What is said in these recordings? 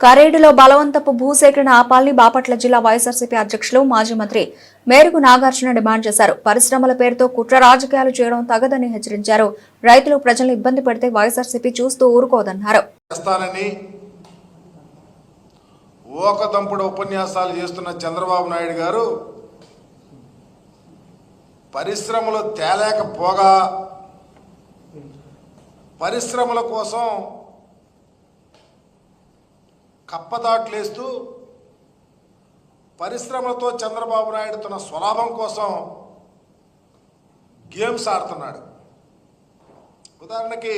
కరేడులో బలవంతపు భూసేకరణ ఆపాలని బాపట్ల జిల్లా వైఎస్ఆర్సీపీ అధ్యక్షులు మాజీ మంత్రి మేరకు నాగార్జున డిమాండ్ చేశారు. పరిశ్రమల పేరుతో కుట్ర రాజకీయాలు చేయడం తగదని హెచ్చరించారు. రైతులు ప్రజలను ఇబ్బంది పెడితే వైఎస్ఆర్సీపీ చూస్తూ ఊరుకోదన్నారు. ఓకదంపుడు ఉపన్యాసాలు చేస్తున్న చంద్రబాబు నాయుడు గారు పరిశ్రమలు తేలేకపోగా పరిశ్రమల కోసం కప్పదాట్లేస్తూ పరిశ్రమలతో చంద్రబాబు నాయుడు తన స్వలాభం కోసం గేమ్స్ ఆడుతున్నాడు. ఉదాహరణకి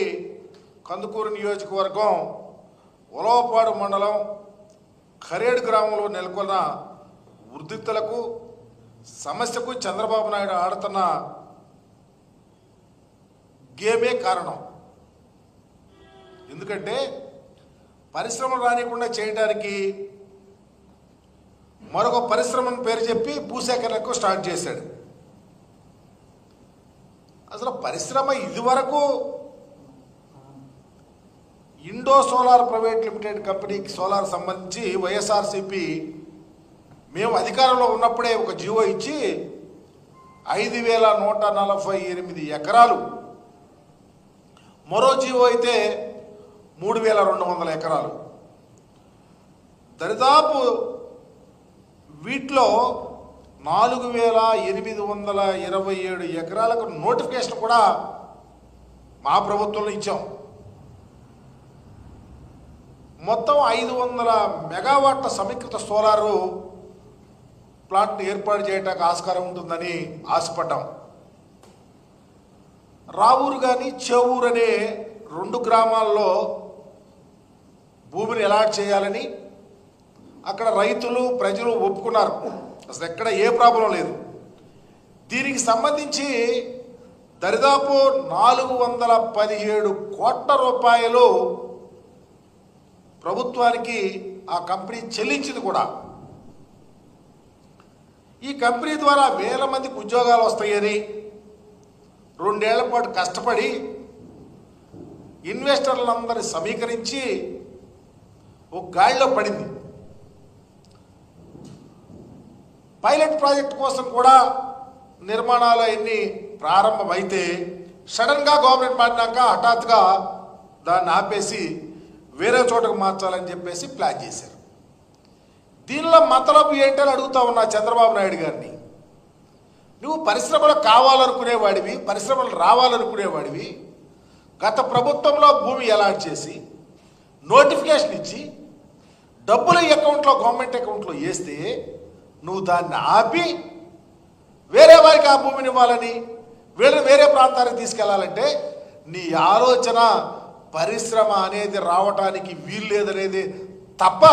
కందుకూరు నియోజకవర్గం ఉలవపాడు మండలం ఖరేడు గ్రామంలో నెలకొన్న వృద్ధితులకు సమస్యకు చంద్రబాబు నాయుడు ఆడుతున్న గేమే కారణం. ఎందుకంటే పరిశ్రమలు రానికుండా చేయడానికి మరొక పరిశ్రమను పేరు చెప్పి భూసేకరణకు స్టార్ట్ చేశాడు. అసలు పరిశ్రమ ఇదివరకు ఇండో సోలార్ ప్రైవేట్ లిమిటెడ్ కంపెనీకి సోలార్ సంబంధించి వైఎస్ఆర్సిపి మేము అధికారంలో ఉన్నప్పుడే ఒక జీవో ఇచ్చి ఐదు వేల నూట నలభై ఎనిమిది ఎకరాలు. మరో జీవో అయితే మూడు వేల రెండు వందల ఎకరాలు. దరిదాపు వీటిలో నాలుగు వేల ఎనిమిది వందల ఇరవై ఏడు ఎకరాలకు నోటిఫికేషన్ కూడా మా ప్రభుత్వంలో ఇచ్చాం. మొత్తం ఐదు వందల మెగావాట్ల సమీకృత సోలారు ప్లాంట్ని ఏర్పాటు చేయడానికి ఆస్కారం ఉంటుందని ఆశపడ్డాం. రావూరు కానీ చేవూరు అనే రెండు గ్రామాల్లో భూమిని అలాట్ చేయాలని అక్కడ రైతులు ప్రజలు ఒప్పుకున్నారు. అసలు ఎక్కడ ఏ ప్రాబ్లం లేదు. దీనికి సంబంధించి దరిదాపు నాలుగు వందల పదిహేడు కోట్ల రూపాయలు ప్రభుత్వానికి ఆ కంపెనీ చెల్లించింది కూడా. ఈ కంపెనీ ద్వారా వేల మందికి ఉద్యోగాలు వస్తాయని రెండేళ్ళ పాటు కష్టపడి ఇన్వెస్టర్లందరినీ సమీకరించి ఒక గాడిలో పడింది. పైలట్ ప్రాజెక్ట్ కోసం కూడా నిర్మాణాలు అవన్నీ ప్రారంభమైతే సడన్గా గవర్నమెంట్ మారినాక హఠాత్తుగా దాన్ని ఆపేసి వేరే చోటకు మార్చాలని చెప్పేసి ప్లాన్ చేశారు. దీనిలో మతలబు ఏంటని అడుగుతా ఉన్నా చంద్రబాబు నాయుడు గారిని. నువ్వు పరిశ్రమలు కావాలనుకునేవాడివి పరిశ్రమలు రావాలనుకునేవాడివి. గత ప్రభుత్వంలో భూమి ఎలాట్ చేసి నోటిఫికేషన్ ఇచ్చి డబ్బులు ఈ అకౌంట్లో గవర్నమెంట్ అకౌంట్లో వేస్తే నువ్వు దాన్ని ఆపి వేరే వారికి ఆ భూమిని ఇవ్వాలని వీళ్ళని వేరే ప్రాంతానికి తీసుకెళ్ళాలంటే నీ ఆలోచన పరిశ్రమ అనేది రావటానికి వీలు లేదనేది తప్ప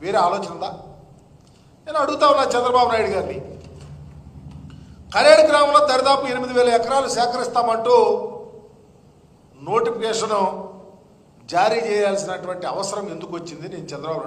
వేరే ఆలోచన ఉందా? నేను అడుగుతా ఉన్నా చంద్రబాబు నాయుడు గారిని. కరేడు గ్రామంలో దరిదాపు ఎనిమిది వేల ఎకరాలు సేకరిస్తామంటూ నోటిఫికేషను జారీ చేయాల్సినటువంటి అవసరం ఎందుకు వచ్చింది? నేను చంద్రబాబు